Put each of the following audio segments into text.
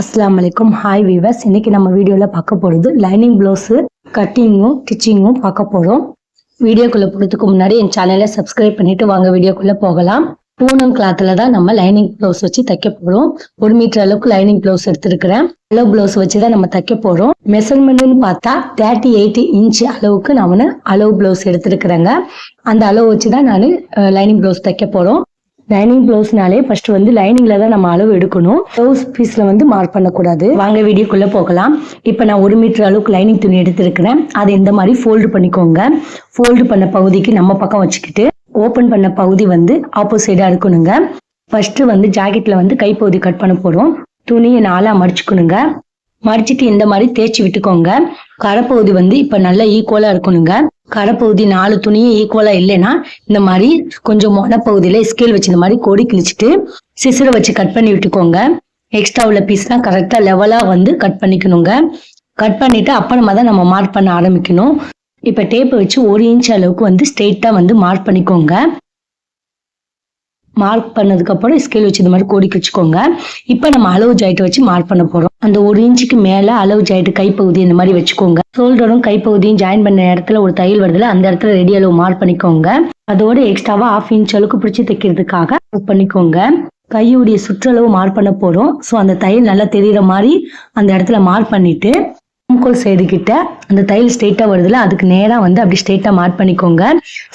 அஸ்லாம் அலைக்கும். Hi viewers இன்னைக்கு நம்ம வீடியோவில் பார்க்க போகிறது லைனிங் ப்ளவுஸு கட்டிங்கும் ஸ்டிச்சிங்கும் பார்க்க போகிறோம் வீடியோக்குள்ளே போகிறதுக்கு முன்னாடி என் சேனலை சப்ஸ்கிரைப் பண்ணிட்டு வாங்க. வீடியோக்குள்ளே போகலாம். பூனம் கிளாத்தில் தான் நம்ம லைனிங் ப்ளவுஸ் வச்சு தைக்க போகிறோம் ஒரு மீட்டர் அளவுக்கு லைனிங் ப்ளவுஸ் எடுத்திருக்கிறேன். அளவு ப்ளவுஸ் வச்சு தான் நம்ம தைக்க போகிறோம் மெஷர்மெண்ட்னு பார்த்தா தேர்ட்டி எயிட் இன்ச் அளவுக்கு நான் அளவு ப்ளவுஸ் எடுத்திருக்கிறேங்க. அந்த அளவு வச்சு தான் நான் லைனிங் ப்ளவுஸ் தைக்க போகிறோம் லைனிங் ப்ளவுஸ்னாலே ஃபர்ஸ்ட் வந்து லைனிங்ல தான் நம்ம அளவு எடுக்கணும். ப்ளவுஸ் பீஸ்ல வந்து மார்க் பண்ணக்கூடாது. வாங்க வீடியோக்குள்ள போகலாம். இப்போ நான் ஒரு மீட்டர் அளவுக்கு லைனிங் துணி எடுத்திருக்கிறேன். அதை இந்த மாதிரி ஃபோல்டு பண்ணிக்கோங்க. ஃபோல்டு பண்ண பகுதிக்கு நம்ம பக்கம் வச்சுக்கிட்டு ஓப்பன் பண்ண பகுதி வந்து ஆப்போசிட்டாக இருக்கணுங்க. ஃபர்ஸ்ட் வந்து ஜாக்கெட்ல வந்து கைப்பகுதி கட் பண்ண போறோம். துணியை நாலா மடிச்சுக்கணுங்க. மடிச்சிட்டு இந்த மாதிரி தேய்ச்சி விட்டுக்கோங்க. கரைப்பகுதி வந்து இப்ப நல்லா ஈக்குவலா இருக்கணுங்க. கரைப்பகுதி நாலு துணியும் ஈக்குவலா இல்லைன்னா இந்த மாதிரி கொஞ்சம் மொனப்பகுதியில ஸ்கேல் வச்சு இந்த மாதிரி கொடி கிழிச்சிட்டு சிசரை வச்சு கட் பண்ணி விட்டுக்கோங்க. எக்ஸ்ட்ரா உள்ள பீஸ்லாம் கரெக்டா லெவலா வந்து கட் பண்ணிக்கணுங்க. கட் பண்ணிட்டு அப்புறமா தான் நம்ம மார்க் பண்ண ஆரம்பிக்கணும். இப்ப டேப் வச்சு ஒரு இன்ச் அளவுக்கு வந்து ஸ்ட்ரெயிட்டா வந்து மார்க் பண்ணிக்கோங்க. மார்க் பண்ணதுக்கப்புறம் ஸ்கேல் வச்சு இந்த மாதிரி கோடி வச்சுக்கோங்க. இப்போ நம்ம அளவு ஜாயிட்டை வச்சு மார்க் பண்ண போகிறோம் அந்த ஒரு இன்ச்சுக்கு மேலே அளவு ஜாயிட்டு கைப்பகுதி இந்த மாதிரி வச்சுக்கோங்க. ஷோல்டரும் கைப்பகுதியும் ஜாயின் பண்ண இடத்துல ஒரு தையல் வருதுல அந்த இடத்துல ரெடி அளவு மார்க் பண்ணிக்கோங்க. அதோட எக்ஸ்ட்ராவா ஆஃப் இன்ச் அளவுக்கு பிடிச்சி தைக்கிறதுக்காக பண்ணிக்கோங்க. கையுடைய சுற்றளவு மார்க் பண்ண போகிறோம் ஸோ அந்த தையல் நல்லா தெரியுற மாதிரி அந்த இடத்துல மார்க் பண்ணிட்டு ஆம்கோல் சைடு கிட்ட அந்த தையல் ஸ்ட்ரெயிட்டா வருதுல அதுக்கு நேரா வந்து அப்படியே ஸ்ட்ரெயிட்டா மார்க் பண்ணிக்கோங்க.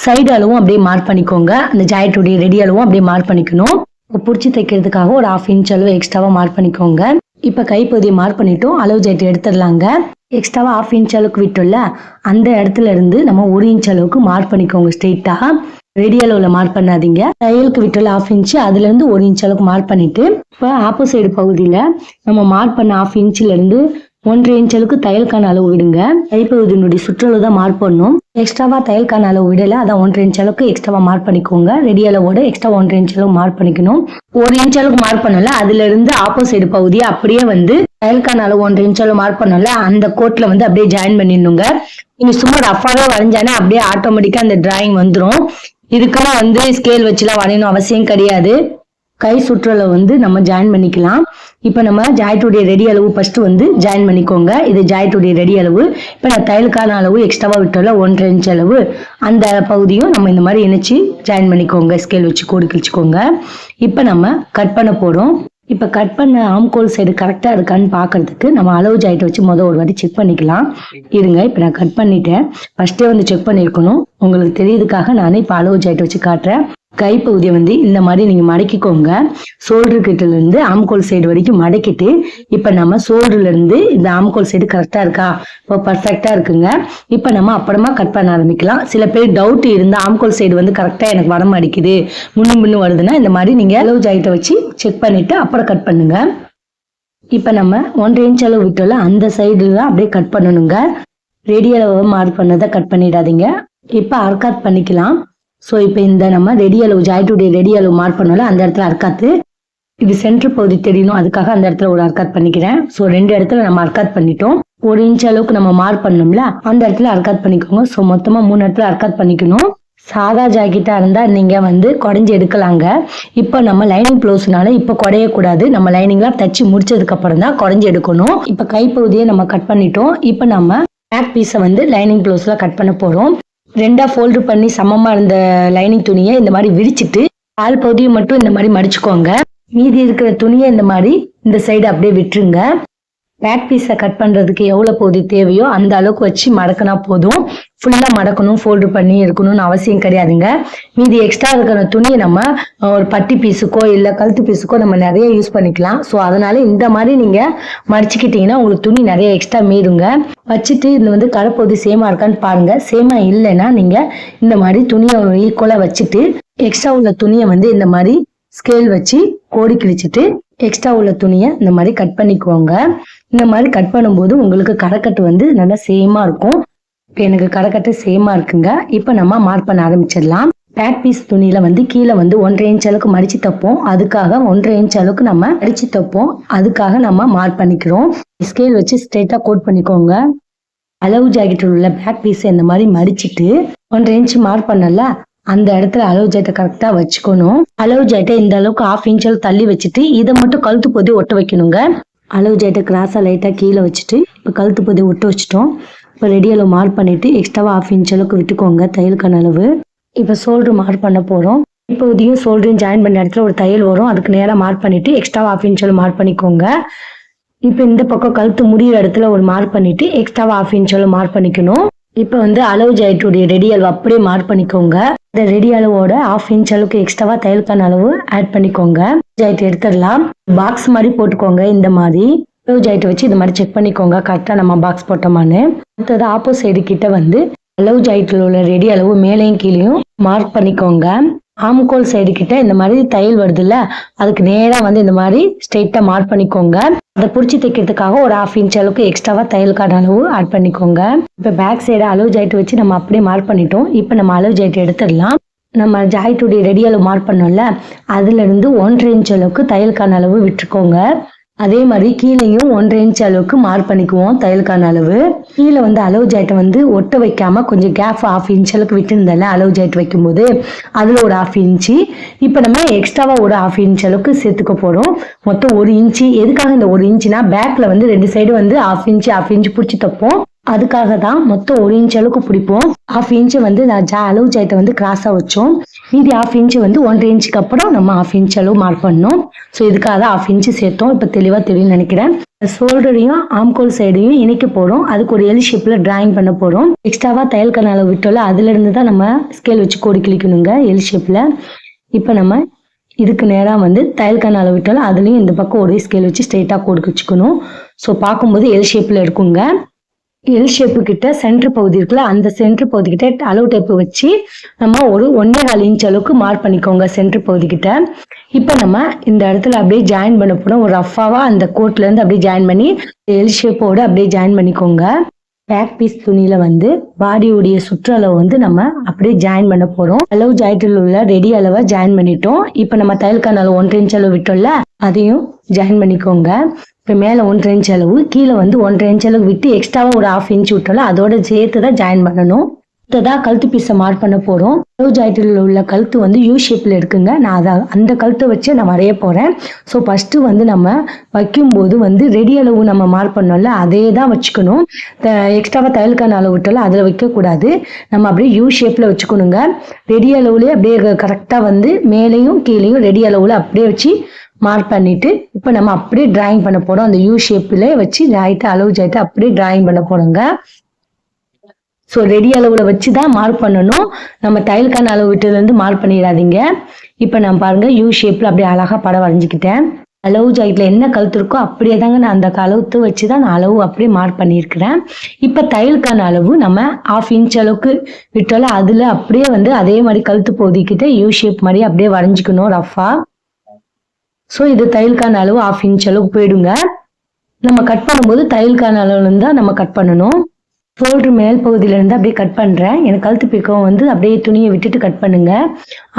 சைடு அளவும் அப்படியே மார்க் பண்ணிக்கோங்க. அந்த ஜாயிட்டுடைய ரெடி அளவும் அப்படியே மார்க் பண்ணிக்கணும். இப்போ பிடிச்சி தைக்கிறதுக்காக ஒரு ஹாஃப் இன்ச் அளவு எக்ஸ்ட்ராவா மார்க் பண்ணிக்கோங்க. இப்போ கைப்பகுதியை மார்க் பண்ணிட்டோம். அளவு ஜாயிட்டு எடுத்துடலாங்க. எக்ஸ்ட்ராவா ஹாஃப் இன்ச் அளவுக்கு விட்டோம்ல அந்த இடத்துல இருந்து நம்ம ஒரு இன்ச் அளவுக்கு மார்க் பண்ணிக்கோங்க ஸ்ட்ரெயிட்டா ரெடி அளவுல மார்க் பண்ணாதீங்க. தையலுக்கு விட்டல ஹாஃப் இன்ச் அதுல இருந்து ஒரு இன்ச் அளவுக்கு மார்க் பண்ணிட்டு இப்போ ஆப்போசைடு பகுதியில நம்ம மார்க் பண்ண ஹாஃப் இன்ச்ல இருந்து ஒன்றரை இன்ச் அளவுக்கு தையல்கான அளவு விடுங்க. தைப்பகுதியினுடைய சுற்றளவு தான் மார்க் பண்ணும். எக்ஸ்ட்ராவா தையல்கான அளவு விடல. அதான் ஒன்றரை இன்ச் அளவுக்கு எக்ஸ்ட்ராவா மார்க் பண்ணிக்கோங்க. ரெடி அளவோட எக்ஸ்ட்ரா ஒன்றரை இன்ச் அளவு மார்க் பண்ணிக்கணும். ஒரு இன்ச் அளவுக்கு மார்க் பண்ணல. அதுல இருந்து ஆப்போசைடு பகுதியை அப்படியே வந்து தையல்கான அளவு ஒன்றரை இன்ச் அளவு மார்க் பண்ணல. அந்த கோட்ல வந்து அப்படியே ஜாயின் பண்ணிடணுங்க. நீங்க சும்மா ரஃபாவே வரைஞ்சானே அப்படியே ஆட்டோமேட்டிக்கா அந்த டிராயிங் வந்துடும் இதுக்கெல்லாம் வந்து ஸ்கேல் வச்சுலாம் வரையணும் அவசியம் கிடையாது. கை சுற்றலை வந்து நம்ம ஜாயின் பண்ணிக்கலாம். இப்போ நம்ம ஜாயிட்டுடைய ரெடி அளவு ஃபர்ஸ்ட் வந்து ஜாயின் பண்ணிக்கோங்க. இது ஜாயிட்டுடைய ரெடி அளவு. இப்போ நான் தையலுக்கான அளவு எக்ஸ்ட்ராவாக விட்டோம்ல ஒன்றரை இன்ச் அளவு. அந்த பகுதியும் நம்ம இந்த மாதிரி இணைச்சு ஜாயின் பண்ணிக்கோங்க. ஸ்கேல் வச்சு கோடு கிழிச்சுக்கோங்க. இப்போ நம்ம கட் பண்ண போகிறோம் இப்போ கட் பண்ண ஆம்கோல் சைடு கரெக்டாக இருக்கான்னு பார்க்கறதுக்கு நம்ம அளவு ஜாயிட்டை வச்சு முதல் ஒரு வாட்டி செக் பண்ணிக்கலாம். இருங்க இப்போ நான் கட் பண்ணிட்டேன். ஃபர்ஸ்டே வந்து செக் பண்ணியிருக்கணும் உங்களுக்கு தெரியுதுக்காக நானே இப்போ அளவு ஜாயிட்டை வச்சு காட்டுறேன். கைப்பகுதியை வந்து இந்த மாதிரி நீங்க மடக்கிக்கோங்க. சோல்டர் கிட்ட இருந்து ஆம்கோல் சைடு வரைக்கும் மடக்கிட்டு இப்ப நம்ம ஷோல்டர்ல இருந்து இந்த ஆம்கோல் சைடு கரெக்டா இருக்கா? இப்போ பர்ஃபெக்டா இருக்குங்க. இப்ப நம்ம அப்புறமா கட் பண்ண ஆரம்பிக்கலாம். சில பேர் டவுட் இருந்தா ஆம்கோல் சைடு வந்து கரெக்டா எனக்கு வட மாட்டேங்குது முன்னு முன்னு வருதுன்னா இந்த மாதிரி நீங்க அளவு ஜாயிட்டை வச்சு செக் பண்ணிட்டு அப்புறம் கட் பண்ணுங்க. இப்ப நம்ம ஒன்றரை இன்ச் அளவு விட்டோம்ல அந்த சைடுல அப்படியே கட் பண்ணணுங்க. ரேடியல் மார்க் பண்ணதை கட் பண்ணிடாதீங்க. இப்ப அர்க்காத் பண்ணிக்கலாம். ஸோ இப்போ இந்த நம்ம ரெடி அளவு ஜாயிட்டுடைய ரெடி அளவு மார்க் பண்ணல அந்த இடத்துல அர்க்காத்து இது சென்டர் பகுதி தெரியணும் அதுக்காக அந்த இடத்துல ஒரு அர்க்காத் பண்ணிக்கிறேன். ஸோ ரெண்டு இடத்துல நம்ம அர்க்காத் பண்ணிட்டோம். ஒரு இன்ச் அளவுக்கு நம்ம மார்க் பண்ணோம்ல அந்த இடத்துல அர்க்காத் பண்ணிக்கோங்க. ஸோ மொத்தமாக மூணு இடத்துல அர்க்காத் பண்ணிக்கணும். சாதா ஜாக்கெட்டாக இருந்தால் நீங்கள் வந்து குடஞ்சி எடுக்கலாங்க. இப்போ நம்ம லைனிங் ப்ளவுஸ்னால இப்போ குறையக்கூடாது நம்ம லைனிங்லாம் தச்சு முடிச்சதுக்கப்புறம் தான் குடஞ்சி எடுக்கணும். இப்போ கைப்பகுதியை நம்ம கட் பண்ணிட்டோம். இப்போ நம்ம பேக் பீஸை வந்து லைனிங் ப்ளவுஸில் கட் பண்ண போகிறோம் ரெண்டா ஃபோல்டு பண்ணி சமமா இருந்த லைனிங் துணியை இந்த மாதிரி விரிச்சிட்டு கால் பகுதியை மட்டும் இந்த மாதிரி மடிச்சுக்கோங்க. மீதி இருக்கிற துணியை இந்த மாதிரி இந்த சைடு அப்படியே விட்டுருங்க. பேக் பீஸை கட் பண்றதுக்கு எவ்வளோ பகுதி தேவையோ அந்த அளவுக்கு வச்சு மடக்கினா போதும். ஃபுல்லாக மடக்கணும் ஃபோல்டு பண்ணி இருக்கணும்னு அவசியம் கிடையாதுங்க. மீதி எக்ஸ்ட்ரா இருக்கிற துணியை நம்ம ஒரு பட்டி பீஸுக்கோ இல்லை கழுத்து பீஸுக்கோ நம்ம நிறைய யூஸ் பண்ணிக்கலாம். ஸோ அதனால இந்த மாதிரி நீங்கள் மடிச்சுக்கிட்டீங்கன்னா உங்களுக்கு துணி நிறைய எக்ஸ்ட்ரா மீறுங்க. வச்சுட்டு இது வந்து கடைப்பகுதி சேமாக இருக்கான்னு பாருங்கள் சேமா இல்லைன்னா நீங்கள் இந்த மாதிரி துணியை ஈக்குவலா வச்சுட்டு எக்ஸ்ட்ரா உள்ள துணியை வந்து இந்த மாதிரி ஸ்கேல் வச்சு கோடி கிழிச்சிட்டு எக்ஸ்ட்ரா உள்ள துணியை இந்த மாதிரி கட் பண்ணிக்குவோங்க இந்த மாதிரி கட் பண்ணும்போது உங்களுக்கு கரைக்கட்டு வந்து நல்லா சேமா இருக்கும். இப்போ எனக்கு கரைக்கட்டு சேமா இருக்குங்க. இப்போ நம்ம மார்க் பண்ண ஆரம்பிச்சிடலாம். பேக் பீஸ் துணியில வந்து கீழே வந்து ஒன்றரை இன்ச் அளவுக்கு மடிச்சு தைப்போம். அதுக்காக ஒன்றரை இன்ச் அளவுக்கு நம்ம மடிச்சு தைப்போம். அதுக்காக நம்ம மார்க் பண்ணிக்கிறோம். ஸ்கேல் வச்சு ஸ்ட்ரெயிட்டா கோட் பண்ணிக்கோங்க. அளவு ஜாக்கெட்டில் உள்ள பேக் பீஸ் இந்த மாதிரி மடிச்சிட்டு ஒன்றரை இன்ச் மார்க் பண்ணல அந்த இடத்துல அளவு ஜாட்டை கரெக்டா வச்சுக்கணும். அளவு ஜாக்கெட்டை இந்த அளவுக்கு ஹாஃப் இன்ச் தள்ளி வச்சுட்டு இதை மட்டும் கழுத்து போதி ஒட்ட வைக்கணுங்க. அளவு ஜாயிட்டை கிராஸாக லைட்டாக கீழே வச்சுட்டு இப்போ கழுத்து பொதி விட்டு வச்சுட்டோம். இப்போ ரெடி அளவு மார்க் பண்ணிவிட்டு எக்ஸ்ட்ராவாக ஆஃப் இன்ச் அளவுக்கு விட்டுக்கோங்க தையலுக்கான அளவு. இப்போ ஷோல்டர் மார்க் பண்ண போகிறோம் இப்போதையும் ஷோல்டரையும் ஜாயின் பண்ண இடத்துல ஒரு தையல் வரும். அதுக்கு நேராக மார்க் பண்ணிவிட்டு எக்ஸ்ட்ரா ஆஃப் இன்ச் அளவு மார்க் பண்ணிக்கோங்க. இப்போ இந்த பக்கம் கழுத்து முடிகிற இடத்துல ஒரு மார்க் பண்ணிவிட்டு எக்ஸ்ட்ராவாக ஆஃப் இன்ச் அளவு மார்க் பண்ணிக்கணும். இப்போ வந்து அளவு ஜாயிட்டுடைய ரெடி அளவு அப்படியே மார்க் பண்ணிக்கோங்க. இந்த ரெடி அளவோட ஆஃப் இன்ச் அளவுக்கு எக்ஸ்ட்ராவா தையலுக்கான அளவு ஆட் பண்ணிக்கோங்க. ஜாயிட் எடுத்துடலாம். பாக்ஸ் மாதிரி போட்டுக்கோங்க இந்த மாதிரி. லவ் ஜாயிட் வச்சு இந்த மாதிரி செக் பண்ணிக்கோங்க. கரெக்டாக நம்ம பாக்ஸ் போட்டோமான்னு. அடுத்தது ஆப்போசைடு கிட்ட வந்து அளவு ஜாயிட்டில் உள்ள ரெடி அளவு மேலேயும் கீழேயும் மார்க் பண்ணிக்கோங்க. ஆம்கோல் சைடு கிட்ட இந்த மாதிரி தையல் வருதுல்ல அதுக்கு நேரா வந்து இந்த மாதிரி ஸ்ட்ரெயிட்டா மார்க் பண்ணிக்கோங்க. அதை பிடிச்சி தைக்கிறதுக்காக ஒரு ஹாஃப் இன்ச் அளவுக்கு எக்ஸ்ட்ராவா தையலுக்கான அளவு ஆட் பண்ணிக்கோங்க. இப்போ பேக் சைடு அளவு ஜாயிட் வச்சு நம்ம அப்படியே மார்க் பண்ணிட்டோம். இப்போ நம்ம அளவு ஜாயிட் எடுத்துடலாம். நம்ம ஜாயிட்டுடைய ரெடி அளவு மார்க் பண்ணோம்ல அதுல இருந்து ஒன்றரை இன்ச் அளவுக்கு தையலுக்கான அளவு விட்டுருக்கோங்க அதே மாதிரி கீழேயும் ஒன்றரை இன்ச் அளவுக்கு மார்க் பண்ணிக்குவோம் தையலுக்கான அளவு. கீழே வந்து அளவு ஜாயிட்டை வந்து ஒட்ட வைக்காம கொஞ்சம் கேப் ஆஃப் இன்ச் அளவுக்கு விட்டுருந்தல அளவு ஜாயிட் வைக்கும்போது அதில் ஒரு ஆஃப் இன்ச்சு இப்போ நம்ம எக்ஸ்ட்ராவாக ஒரு ஆஃப் இன்ச் அளவுக்கு சேர்த்துக்க போகிறோம் மொத்தம் ஒரு இன்ச்சு எதுக்காக இந்த ஒரு இன்ச்சுனா பேக்கில் வந்து ரெண்டு சைடு வந்து ஆஃப் இன்ச்சு ஆஃப் இன்ச்சு பிடிச்சி தைப்போம். அதுக்காக தான் மொத்தம் ஒரு இன்ச் அளவுக்கு பிடிப்போம். ஹாஃப் இன்ச்சு வந்து நான் ஜா அளவு ஜாயத்தை வந்து கிராஸாக வச்சோம். மீதி ஆஃப் இன்ச்சு வந்து ஒன்றரை இன்ச்சுக்கு அப்புறம் நம்ம ஆஃப் இன்ச் அளவு மார்க் பண்ணோம். ஸோ இதுக்காக தான் ஆஃப் இன்ச்சு சேர்த்தோம். இப்போ தெளிவாக தெரியும் நினைக்கிறேன். ஷோல்டரையும் ஆம்கோல் சைடையும் இணைக்க போகிறோம் அதுக்கு ஒரு எல் ஷேப்பில் டிராயிங் பண்ண போகிறோம் எக்ஸ்ட்ராவாக தையல் கனால விட்டோம்ல அதுலேருந்து தான் நம்ம ஸ்கேல் வச்சு கோடி கிளிக்கணுங்க எல் ஷேப்பில் இப்போ நம்ம இதுக்கு நேராக வந்து தையல் கனால விட்டாலும் அதுலேயும் இந்த பக்கம் ஒரே ஸ்கேல் வச்சு ஸ்ட்ரெயிட்டாக கோடு வச்சுக்கணும் ஸோ பார்க்கும்போது எல் ஷேப்பில் இருக்குங்க. எல் ஷேப்பு கிட்ட சென்டர் பகுதி இருக்குல்ல அந்த சென்டர் பகுதி கிட்ட அளவு டேப்பு வச்சு நம்ம ஒரு ஒன்றே கால் இன்ச் அளவுக்கு மார்க் பண்ணிக்கோங்க சென்டர் பகுதி கிட்ட. இப்போ நம்ம இந்த இடத்துல அப்படியே ஜாயின் பண்ண போகிறோம் ஒரு ரஃபாவா அந்த கோட்ல இருந்து அப்படியே ஜாயின் பண்ணி எல் ஷேப்போட அப்படியே ஜாயின் பண்ணிக்கோங்க. பேக் பீஸ் துணியில வந்து பாடியுடைய சுற்றளவு வந்து நம்ம அப்படியே ஜாயின் பண்ண போறோம். அளவு ஜாயிட்டில் உள்ள ரெடி அளவை ஜாயின் பண்ணிட்டோம். இப்போ நம்ம தையல்கான அளவு ஒன்றரை இன்ச் அளவு விட்டோம்ல அதையும் ஜாயின் பண்ணிக்கோங்க. இப்போ மேலே ஒன்றரை இன்ச் அளவு கீழே வந்து ஒன்றரை இன்ச் அளவு விட்டு எக்ஸ்ட்ராவாக ஒரு ஆஃப் இன்ச் விட்டாலும் அதோட சேர்த்து தான் ஜாயின் பண்ணணும். தான் கழுத்து பீஸை மார்க் பண்ண போகிறோம் அளவு ஜாயிட்டில் உள்ள கழுத்து வந்து யூ ஷேப்பில் இருக்குங்க. நான் அதை அந்த கழுத்தை வச்சு நான் வரைய போகிறேன் ஸோ ஃபஸ்ட்டு வந்து நம்ம வைக்கும்போது வந்து ரெடி அளவு நம்ம மார்க் பண்ணோம்ல அதே தான் வச்சுக்கணும் எக்ஸ்ட்ராவாக தையலுக்கான அளவு விட்டாலும் அதில் வைக்கக்கூடாது. நம்ம அப்படியே யூ ஷேப்பில் வச்சுக்கணுங்க. ரெடி அளவுலேயே அப்படியே கரெக்டாக வந்து மேலேயும் கீழேயும் ரெடி அளவில் அப்படியே வச்சு மார்க் பண்ணிட்டு இப்போ நம்ம அப்படியே டிராயிங் பண்ண போறோம். அந்த யூ ஷேப்ல வச்சு ஜாயிட்டு அளவு ஜாயிட்டு அப்படியே டிராயிங் பண்ண போறோங்க. ஸோ ரெடி அளவுல வச்சு தான் மார்க் பண்ணணும். நம்ம தையலுக்கான அளவு விட்டதுலேருந்து மார்க் பண்ணிடாதீங்க. இப்போ நான் பாருங்க யூ ஷேப்ல அப்படியே அழகா படம் வரைஞ்சிக்கிட்டேன். அளவு ஜாயிட்ல என்ன கழுத்து இருக்கோ அப்படியே தாங்க நான் அந்த கழுத்து வச்சு தான் நான் அளவு அப்படியே மார்க் பண்ணியிருக்கிறேன். இப்போ தையலுக்கான அளவு நம்ம ஆஃப் இன்ச் அளவுக்கு விட்டோம்ல அதில் அப்படியே வந்து அதே மாதிரி கழுத்து பகுதிக்கிட்ட யூ ஷேப் மாதிரி அப்படியே வரைஞ்சிக்கணும் ரஃபா ஸோ இது தையலுக்கான அளவு ஆஃப் இன்ச் அளவுக்கு போயிடுங்க. நம்ம கட் பண்ணும்போது தையலுக்கான அளவுலேருந்து தான் நம்ம கட் பண்ணணும். ஷோல்டர் மேல் பகுதியிலேருந்து அப்படியே கட் பண்ணுறேன் எனக்கு கழுத்து பிக்கம் வந்து அப்படியே துணியை விட்டுட்டு கட் பண்ணுங்க.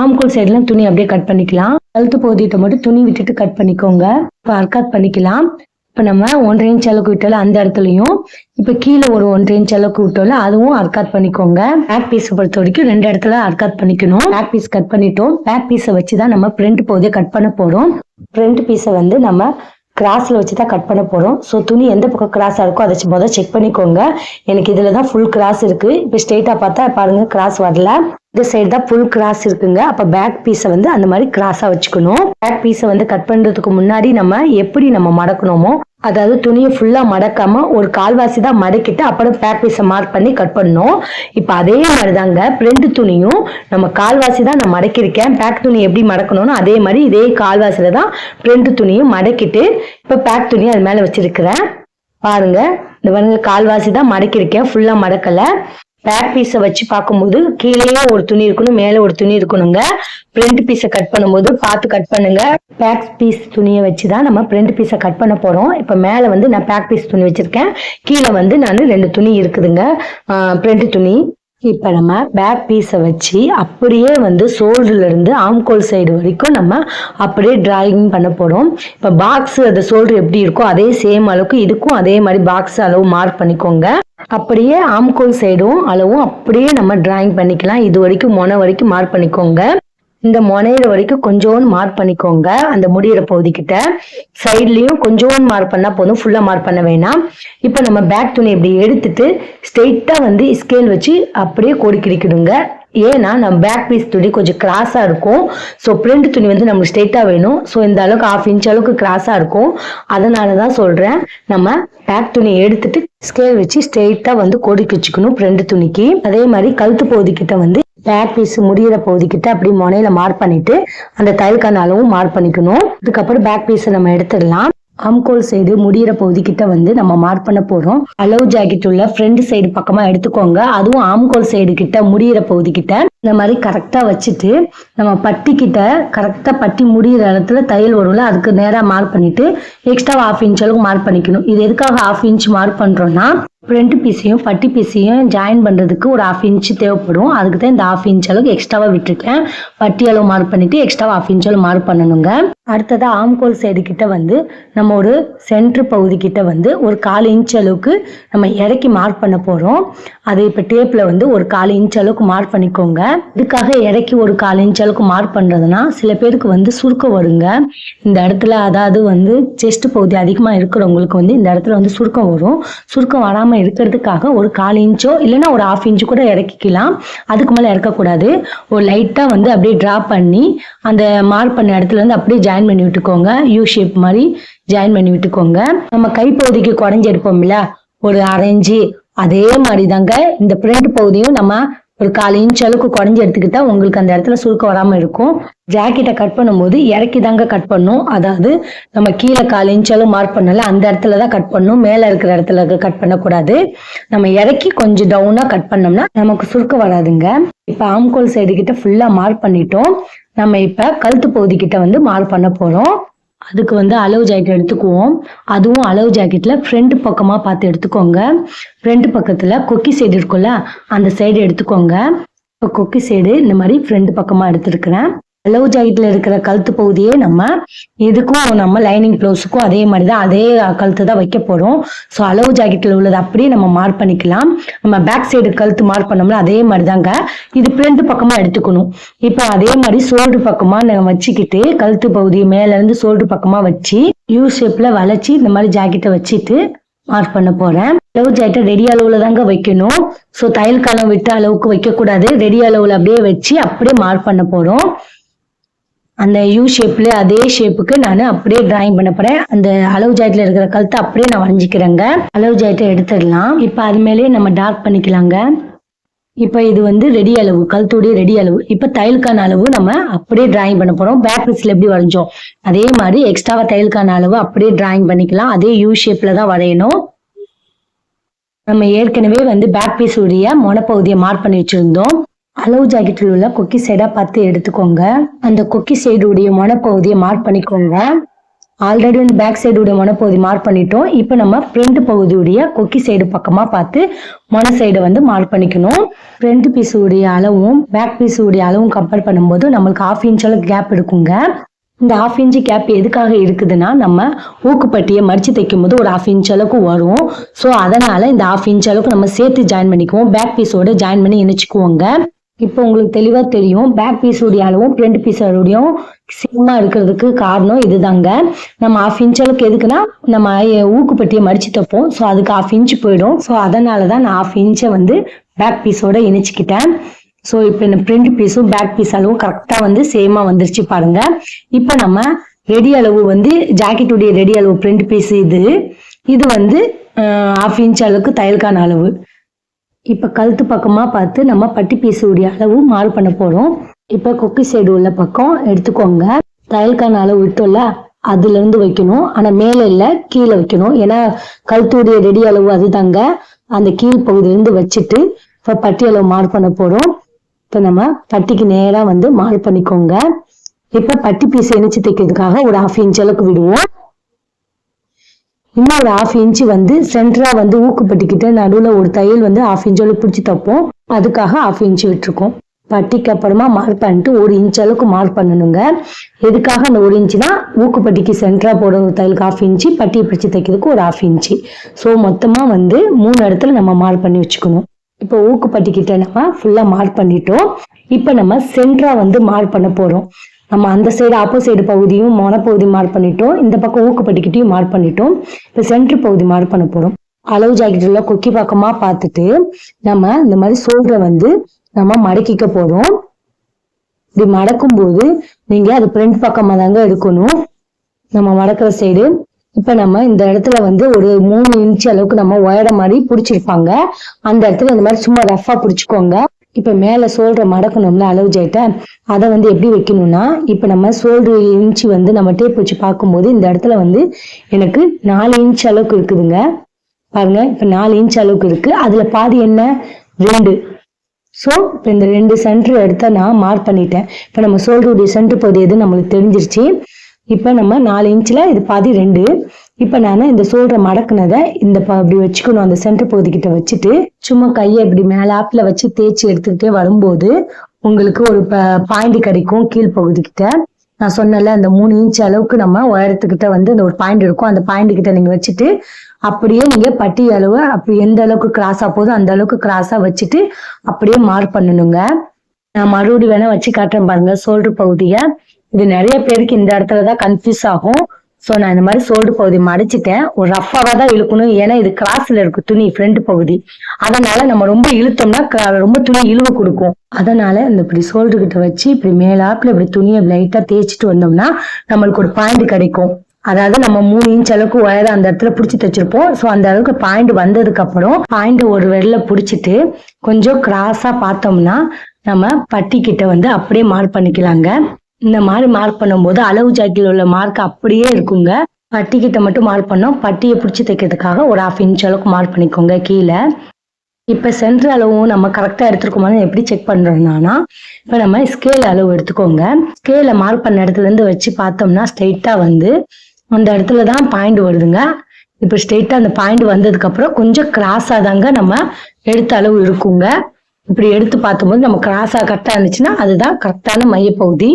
ஆம்கோல் சைட்லாம் துணி அப்படியே கட் பண்ணிக்கலாம். கழுத்து பகுதியிட்ட மட்டும் துணி விட்டுட்டு கட் பண்ணிக்கோங்க. இப்போ அர்க்காத் பண்ணிக்கலாம். இப்போ நம்ம ஒன்றரை இன்ச் அளவுக்கு விட்டோம்ல அந்த இடத்துலையும் இப்போ கீழே ஒரு ஒன்றரை இன்ச் அளவுக்கு விட்டோம்ல அதுவும் அர்க்காத் பண்ணிக்கோங்க. பேக் பீஸை பொறுத்த வரைக்கும் ரெண்டு இடத்துல அர்க்காத் பண்ணிக்கணும். பேக் பீஸ் கட் பண்ணிட்டோம். பேக் பீஸை வச்சு தான் நம்ம பிரிண்ட் போதே கட் பண்ண போகிறோம் பிரிண்ட் பீஸை வந்து நம்ம கிராஸில் வச்சு தான் கட் பண்ண போகிறோம் ஸோ துணி எந்த பக்கம் கிராஸாக இருக்கோ அதை முதல் செக் பண்ணிக்கோங்க. எனக்கு இதில் தான் ஃபுல் கிராஸ் இருக்குது இப்போ ஸ்ட்ரெயிட்டாக பார்த்தா பாருங்கள் கிராஸ் வரல. இந்த சைடு தான் ஃபுல் கிராஸ் இருக்குங்க. அப்போ பேக் பீஸை வந்து அந்த மாதிரி கிராஸாக வச்சுக்கணும். பேக் பீஸை வந்து கட் பண்ணுறதுக்கு முன்னாடி நம்ம எப்படி நம்ம மடக்கணுமோ அதாவது துணியை ஃபுல்லாக மடக்காமல் ஒரு கால்வாசி தான் மடக்கிட்டு அப்புறம் பேக் பீஸை மார்க் பண்ணி கட் பண்ணணும் இப்போ அதே மாதிரி தாங்க பிரிண்ட் துணியும் நம்ம கால்வாசி தான் நான் மடக்கியிருக்கேன். பேக் துணி எப்படி மடக்கணும்னு அதே மாதிரி இதே கால்வாசியில் தான் பிரிண்ட் துணியும் மடக்கிட்டு இப்போ பேக் துணி அது மேலே வச்சிருக்கிறேன். பாருங்கள் இந்த வந்து கால்வாசி தான் மடக்கியிருக்கேன். ஃபுல்லாக மடக்கலை. பேக் பீஸை வச்சு பார்க்கும்போது கீழேயே ஒரு துணி இருக்கணும் மேலே ஒரு துணி இருக்கணுங்க. பிரிண்ட் பீஸை கட் பண்ணும்போது பார்த்து கட் பண்ணுங்க. பேக் பீஸ் துணியை வச்சு தான் நம்ம பிரிண்ட் பீஸை கட் பண்ண போகிறோம் இப்போ மேலே வந்து நான் பேக் பீஸ் துணி வச்சுருக்கேன். கீழே வந்து நான் ரெண்டு துணி இருக்குதுங்க. பிரிண்ட் துணி. இப்போ நம்ம பேக் பீஸை வச்சு அப்படியே வந்து ஷோல்டர்ல ஆம்கோல் சைடு வரைக்கும் நம்ம அப்படியே டிராயிங் பண்ண போகிறோம் இப்போ பாக்ஸ் அந்த சோல்டு எப்படி இருக்கோ அதே சேம் அளவுக்கு இதுக்கும் அதே மாதிரி பாக்ஸ் அளவு மார்க் பண்ணிக்கோங்க. அப்படியே ஆம்கோல் சைடும் அளவும் அப்படியே நம்ம டிராயிங் பண்ணிக்கலாம். இது வரைக்கும் மொனை வரைக்கும் மார்க் பண்ணிக்கோங்க. இந்த முனையிற வரைக்கும் கொஞ்சோன்னு மார்க் பண்ணிக்கோங்க. அந்த முடியிற பகுதிக்கிட்ட சைட்லயும் கொஞ்சோன்னு மார்க் பண்ணா போதும். ஃபுல்லா மார்க் பண்ண வேணாம். இப்போ நம்ம பேக் துணி இப்படி எடுத்துட்டு ஸ்ட்ரெயிட்டா வந்து ஸ்கேல் வச்சு அப்படியே கோடி கிடிக்கிடுங்க. ஏன்னா நம்ம பேக் பீஸ் துணி கொஞ்சம் கிராஸாக இருக்கும். ஸோ பிரிண்ட் துணி வந்து நமக்கு ஸ்ட்ரெயிட்டாக வேணும். ஸோ இந்த அளவுக்கு ஆஃப் இன்ச் அளவுக்கு கிராஸாக இருக்கும். அதனால தான் சொல்கிறேன் நம்ம பேக் துணி எடுத்துட்டு ஸ்கேல் வச்சு ஸ்ட்ரெயிட்டாக வந்து கோடிக்கு வச்சுக்கணும் பிரிண்ட் துணிக்கு. அதே மாதிரி கழுத்து பகுதிக்கிட்ட வந்து பேக் பீஸ் முடியிற பகுதிக்கிட்ட அப்படி முனையில மார்க் பண்ணிட்டு அந்த தையல்கான அளவும் மார்க் பண்ணிக்கணும். அதுக்கப்புறம் பேக் பீஸை நம்ம எடுத்துடலாம். ஆம்கோல் சைடு முடியிற பகுதிக்கிட்ட வந்து நம்ம மார்க் பண்ண போறோம். அலவ் ஜாக்கெட் உள்ள ஃப்ரண்ட் சைடு பக்கமா எடுத்துக்கோங்க. அதுவும் ஆம்கோல் சைடு கிட்ட முடியிற பகுதிக்கிட்ட இந்த மாதிரி கரெக்டாக வச்சுட்டு நம்ம பட்டிக்கிட்ட கரெக்டாக பட்டி முடிகிற இடத்துல தையல் வரும்ல அதுக்கு நேராக மார்க் பண்ணிட்டு எக்ஸ்ட்ரா ஹாஃப் இன்ச் அளவுக்கு மார்க் பண்ணிக்கணும். இது எதுக்காக ஹாஃப் இன்ச் மார்க் பண்ணுறோன்னா ஃப்ரண்ட் பீஸையும் பட்டி பீஸையும் ஜாயின் பண்ணுறதுக்கு ஒரு ஹாஃப் இன்ச் தேவைப்படும். அதுக்கு தான் இந்த ஹாஃப் இன்ச் அளவுக்கு எக்ஸ்ட்ராவாக விட்டுருக்கேன். பட்டி அளவு மார்க் பண்ணிவிட்டு எக்ஸ்ட்ரா ஹாஃப் இன்ச் அளவு மார்க் பண்ணணுங்க. அடுத்ததாக ஆம்கோல் சைடு கிட்ட வந்து நம்ம ஒரு சென்ட்ரு பகுதி கிட்ட வந்து ஒரு கால் இன்ச் அளவுக்கு நம்ம இறக்கி மார்க் பண்ண போகிறோம் அது இப்போ டேப்பில் வந்து ஒரு கால் இன்ச் அளவுக்கு மார்க் பண்ணிக்கோங்க. இதுக்காக இறக்கி ஒரு கால் இன்ச் அளவுக்கு மார்க் பண்ணுறதுனா சில பேருக்கு வந்து சுருக்கம் வருங்க. இந்த இடத்துல அதாவது வந்து செஸ்ட் பகுதி அதிகமாக இருக்கிறவங்களுக்கு வந்து இந்த இடத்துல வந்து சுருக்கம் வரும். சுருக்கம் வராமல் இருக்கிறதுக்காக ஒரு கால் இன்ச்சோ இல்லைன்னா ஒரு ஆஃப் இன்ச்சு கூட இறக்கிக்கலாம். அதுக்கு மேலே இறக்கக்கூடாது. ஒரு லைட்டாக வந்து அப்படியே ட்ரா பண்ணி அந்த மார்க் பண்ண இடத்துல இருந்து அப்படியே ஜாயின் பண்ணி விட்டுக்கோங்க. யூ ஷேப் மாதிரி ஜாயின் பண்ணி விட்டுக்கோங்க. நம்ம கைப்பகுதிக்கு குறைஞ்சி எடுப்போம்ல ஒரு அரை அதே மாதிரி தாங்க இந்த பிரிண்ட் பகுதியும் நம்ம ஒரு கால் இன்ச் அளவுக்கு குறைஞ்சி எடுத்துக்கிட்டா உங்களுக்கு அந்த இடத்துல சுருக்கம் வராம இருக்கும். ஜாக்கெட்டை கட் பண்ணும்போது இறக்கி தாங்க கட் பண்ணும். அதாவது நம்ம கீழே கால் இன்ச் அளவு மார்க் பண்ணல அந்த இடத்துல தான் கட் பண்ணும். மேல இருக்கிற இடத்துல கட் பண்ணக்கூடாது. நம்ம இறக்கி கொஞ்சம் டவுனா கட் பண்ணோம்னா நமக்கு சுருக்கம் வராதுங்க. இப்ப ஆம்கோல் சைடு கிட்ட ஃபுல்லா மார்க் பண்ணிட்டோம். நம்ம இப்ப கழுத்து பகுதி கிட்ட வந்து மார்க் பண்ண போறோம். அதுக்கு வந்து அளவு ஜாக்கெட் எடுத்துக்குவோம். அதுவும் அளவு ஜாக்கெட்டில் ஃப்ரண்ட் பக்கமா பார்த்து எடுத்துக்கோங்க. ஃப்ரண்ட் பக்கத்தில் கொக்கி சைடு இருக்கும்ல அந்த சைடு எடுத்துக்கோங்க. இப்போ கொக்கி சைடு இந்த மாதிரி ஃப்ரண்ட் பக்கமா எடுத்துருக்கிறேன். அளவு ஜாக்கெட்ல இருக்கிற கழுத்து பகுதியே நம்ம இதுக்கும் நம்ம லைனிங் ப்ளவுஸுக்கும் அதே மாதிரி தான் அதே கழுத்து தான் வைக்க போறோம். ஸோ அளவு ஜாக்கெட்ல உள்ளது அப்படியே நம்ம மார்க் பண்ணிக்கலாம். நம்ம பேக் சைடு கழுத்து மார்க் பண்ணோம்ல அதே மாதிரி தாங்க இது ஃப்ரண்ட் பக்கமா எடுத்துக்கணும். இப்போ அதே மாதிரி சோல்டு பக்கமாக நம்ம வச்சுக்கிட்டு கழுத்து பகுதி மேல இருந்து சோல்டு பக்கமா வச்சு யூ ஷேப்ல வளைச்சி இந்த மாதிரி ஜாக்கெட்டை வச்சுட்டு மார்க் பண்ண போறேன். அளவு ஜாக்கெட்டை ரெடி அளவுல தாங்க வைக்கணும். ஸோ தையல் காலம் விட்ட அளவுக்கு வைக்கக்கூடாது. ரெடி அளவுல அப்படியே வச்சு அப்படியே மார்க் பண்ண போறோம். அந்த யூ ஷேப்ல அதே ஷேப்புக்கு நான் அப்படியே டிராயிங் பண்ண போறேன். அந்த அளவு ஜாயிட்ல இருக்கிற கழுத்தை அப்படியே நான் வரைஞ்சிக்கிறேங்க. அளவு ஜாயிட்டை எடுத்துடலாம். இப்போ அது மேலேயே நம்ம டார்க் பண்ணிக்கலாங்க. இப்போ இது வந்து ரெடி அளவு கழுத்துடைய ரெடி அளவு. இப்போ தையலுக்கான அளவு நம்ம அப்படியே டிராயிங் பண்ண போறோம். பேக் பீஸில் எப்படி வரைஞ்சோம்? அதே மாதிரி எக்ஸ்ட்ராவா தையலுக்கான அளவு அப்படியே டிராயிங் பண்ணிக்கலாம். அதே யூ ஷேப்ல தான் வரையணும். நம்ம ஏற்கனவே வந்து பேக் பீஸ் உடைய முனப்பகுதியை மார்க் பண்ணி வச்சிருந்தோம். அளவு ஜாக்கெட்டில் உள்ள கொக்கி சைடாக பார்த்து எடுத்துக்கோங்க. அந்த கொக்கி சைடு உடைய மார்க் பண்ணிக்கோங்க. ஆல்ரெடி வந்து பேக் சைடு உடைய மார்க் பண்ணிட்டோம். இப்போ நம்ம ஃப்ரண்ட் பகுதியுடைய கொக்கி சைடு பக்கமாக பார்த்து மன சைடு வந்து மார்க் பண்ணிக்கணும். ஃப்ரண்ட் பீஸுடைய அளவும் பேக் பீஸுடைய அளவும் கம்பேர் பண்ணும்போது நம்மளுக்கு ஹாஃப் இன்ச் அளவுக்கு கேப் இருக்குங்க இந்த ஹாஃப் இன்ச்சு கேப் எதுக்காக இருக்குதுன்னா நம்ம ஊக்குப்பட்டியை மடித்து தைக்கும் போது ஒரு ஹாஃப் இன்ச் அளவுக்கு வரும். ஸோ அதனால் இந்த ஹாஃப் இன்ச் அளவுக்கு நம்ம சேர்த்து ஜாயின் பண்ணிக்குவோம். பேக் பீஸோட ஜாயின் பண்ணி இணைச்சிக்குவோங்க. இப்போ உங்களுக்கு தெளிவா தெரியும். பேக் பீஸோடைய அளவும் ஃப்ரண்ட் பீஸோடையும் சேமா இருக்கிறதுக்கு காரணம் இதுதாங்க. நம்ம ஹாஃப் இன்ச் அளவுக்கு எதுக்குன்னா நம்ம ஊக்குப்பட்டியை மடிச்சு தைப்போம். ஸோ அதுக்கு ஹாஃப் இன்ச் போயிடும். ஸோ அதனால தான் நான் ஹாஃப் இன்ச்சை வந்து பேக் பீஸோட இணைச்சிக்கிட்டேன். ஸோ இப்போ இந்த ப்ரிண்ட் பீஸும் பேக் பீஸ் அளவும் கரெக்டாக வந்து சேமாக வந்துருச்சு பாருங்க. இப்போ நம்ம ரெடி அளவு வந்து ஜாக்கெட்டுடைய ரெடி அளவு பிரிண்ட் பீஸ் இது. இது வந்து ஹாஃப் இன்ச் அளவுக்கு தையலுக்கான அளவு. இப்போ கழுத்து பக்கமாக பார்த்து நம்ம பட்டி பீஸுடைய அளவு மாறு பண்ண போகிறோம் இப்போ கொக்கி சைடு உள்ள பக்கம் எடுத்துக்கோங்க. தயல்கான அளவு விட்டோம்ல அதுல இருந்து வைக்கணும். ஆனா மேலே இல்ல கீழே வைக்கணும். ஏன்னா கழுத்துடைய ரெடி அளவு அதுதாங்க. அந்த கீழ் பகுதியிலேருந்து வச்சுட்டு இப்போ பட்டி அளவு மார்க் பண்ண போறோம். இப்போ நம்ம பட்டிக்கு நேரா வந்து மார்க் பண்ணிக்கோங்க. இப்போ பட்டி பீஸ் இணைச்சு தைக்கிறதுக்காக ஒரு ஹாஃப் இன்ச் அளவுக்கு விடுவோம். இன்னும் ஒரு ஹாஃப் இன்ச் வந்து சென்டரா வந்து ஊக்குப்பட்டிக்கிட்டு நடுவுல ஒரு தையல் வந்து ஹாஃப் இன்ச் அளவு பிடிச்சி தைப்போம். அதுக்காக ஹாஃப் இன்ச் விட்டுருக்கோம். பட்டிக்கு அப்புறமா மார்க் பண்ணிட்டு ஒரு இன்ச் அளவுக்கு மார்க் பண்ணணுங்க. எதுக்காக அந்த ஒரு இன்ச்சுனா ஊக்குப்பட்டிக்கு சென்டரா போட ஒரு தையலுக்கு ஹாஃப் இன்ச்சு பட்டியை பிடிச்சி தைக்கிறதுக்கு ஒரு ஹாஃப் இன்ச்சு ஸோ மொத்தமா வந்து மூணு இடத்துல நம்ம மார்க் பண்ணி வச்சுக்கணும். இப்போ ஊக்குப்பட்டிக்கிட்ட நம்ம ஃபுல்லாக மார்க் பண்ணிட்டோம். இப்போ நம்ம சென்ட்ரா வந்து மார்க் பண்ண போகிறோம் நம்ம அந்த சைடு ஆப்போசைடு பகுதியும் மொனப்பகுதி மார்க் பண்ணிட்டோம். இந்த பக்கம் ஊக்குப்பட்டிக்கிட்டையும் மார்க் பண்ணிட்டோம். இப்போ சென்ட்ரு பகுதி மார்க் பண்ண போகிறோம் அளவு ஜாக்கெட்ல கொக்கி பக்கமா பார்த்துட்டு நம்ம இந்த மாதிரி சோல்டரை வந்து நம்ம மடக்கிக்க போறோம். இப்படி மடக்கும் போது நீங்க அது பிரிண்ட் பக்கமா தாங்க எடுக்கணும். நம்ம மடக்கிற சைடு இப்ப நம்ம இந்த இடத்துல வந்து ஒரு மூணு இன்ச்சு அளவுக்கு நம்ம உயர மாதிரி பிடிச்சிருப்பாங்க. அந்த இடத்துல இந்த மாதிரி சும்மா ரஃபா பிடிச்சிக்கோங்க. இப்ப மேல சோல்டரை மடக்கணும்ல அளவு ஜேட்டை அதை வந்து எப்படி வைக்கணும்னா இப்ப நம்ம சோல்டர் இன்ச் வந்து நம்ம டேப் வச்சு பார்க்கும்போது இந்த இடத்துல வந்து எனக்கு நாலு இன்ச் அளவுக்கு இருக்குதுங்க. பாருங்க இப்ப நாலு இன்ச் அளவுக்கு இருக்கு. அதுல பாதி என்ன? ரெண்டு. ஸோ இப்போ இந்த ரெண்டு சென்டர் எடுத்த நான் மார்க் பண்ணிட்டேன். இப்போ நம்ம சோல்டருடைய சென்டர் பகுதி எது? நம்மளுக்கு தெரிஞ்சிருச்சு. இப்போ நம்ம நாலு இன்ச்சில் இது பாதி ரெண்டு. இப்போ நான் இந்த சோல்ற மடக்குனதை இந்த ப- இப்படி வச்சுக்கணும். அந்த சென்டர் பகுதிக்கிட்ட வச்சுட்டு சும்மா கையை இப்படி மேலாப்பில் வச்சு தேய்ச்சி எடுத்துக்கிட்டே வரும்போது உங்களுக்கு ஒரு பாயிண்ட் கிடைக்கும் கீழ்ப்பகுதிக்கிட்ட நான் சொன்னல அந்த மூணு இன்ச் அளவுக்கு நம்ம உயரத்துக்கிட்ட வந்து அந்த ஒரு பாயிண்ட் இருக்கும். அந்த பாயிண்ட் கிட்ட நீங்க வச்சுட்டு அப்படியே நீங்க பட்டி அளவு அப்படி எந்த அளவுக்கு கிராஸா போதோ அந்த அளவுக்கு கிராஸா வச்சுட்டு அப்படியே மார்க் பண்ணணுங்க. நான் மறுபடியும் வேணா வச்சு காட்டுறேன் பாருங்க சோல்டர் பகுதியை. இது நிறைய பேருக்கு இந்த இடத்துல தான் கன்ஃபியூஸ் ஆகும். ஸோ நான் இந்த மாதிரி சோல்டு பகுதி மடிச்சிட்டேன் ஒரு ரஃப்பாக தான் இழுக்கணும். ஏன்னா இது கிளாஸ்ல இருக்கு துணி ஃப்ரண்ட் பகுதி. அதனால நம்ம ரொம்ப இழுத்தோம்னா க- ரொம்ப துணி இழுவு கொடுக்கும். அதனால இந்த இப்படி சோல்டு கிட்ட வச்சு இப்படி மேலாப்பில் இப்படி துணியை லைட்டாக தேய்ச்சிட்டு வந்தோம்னா நம்மளுக்கு ஒரு பாயிண்ட் கிடைக்கும். அதாவது நம்ம மூணு இன்ச் அளவுக்கு உயரம் அந்த இடத்துல பிடிச்சி தைச்சிருப்போம். ஸோ அந்த அளவுக்கு பாயிண்ட் வந்ததுக்கு அப்புறம் பாயிண்ட் ஒரு வெள்ள பிடிச்சிட்டு கொஞ்சம் கிராஸா பார்த்தோம்னா நம்ம பட்டி கிட்ட வந்து அப்படியே மார்க் பண்ணிக்கலாங்க. இந்த மாதிரி மார்க் பண்ணும்போது அளவு ஜாக்கில் உள்ள மார்க் அப்படியே இருக்குங்க. பட்டிக்கிட்ட மட்டும் மார்க் பண்ணோம். பட்டியை பிடிச்சி தைக்கிறதுக்காக ஒரு ஹாஃப் இன்ச் அளவுக்கு மார்க் பண்ணிக்கோங்க கீழே. இப்போ சென்டர் அளவும் நம்ம கரெக்டாக எடுத்துருக்கோமான்னு எப்படி செக் பண்ணுறோம்னா இப்போ நம்ம ஸ்கேல் அளவு எடுத்துக்கோங்க. ஸ்கேலை மார்க் பண்ண இடத்துல இருந்து வச்சு பார்த்தோம்னா ஸ்ட்ரைட்டாக வந்து அந்த இடத்துல தான் பாயிண்ட் வருதுங்க. இப்போ ஸ்ட்ரெயிட்டாக அந்த பாயிண்ட் வந்ததுக்கப்புறம் கொஞ்சம் கிராஸாக தாங்க நம்ம எடுத்த அளவு இருக்குங்க. இப்படி எடுத்து பார்த்தம்போது நம்ம கிராஸாக கரெக்டாக இருந்துச்சுன்னா அதுதான் கரெக்டான மையப்பகுதி.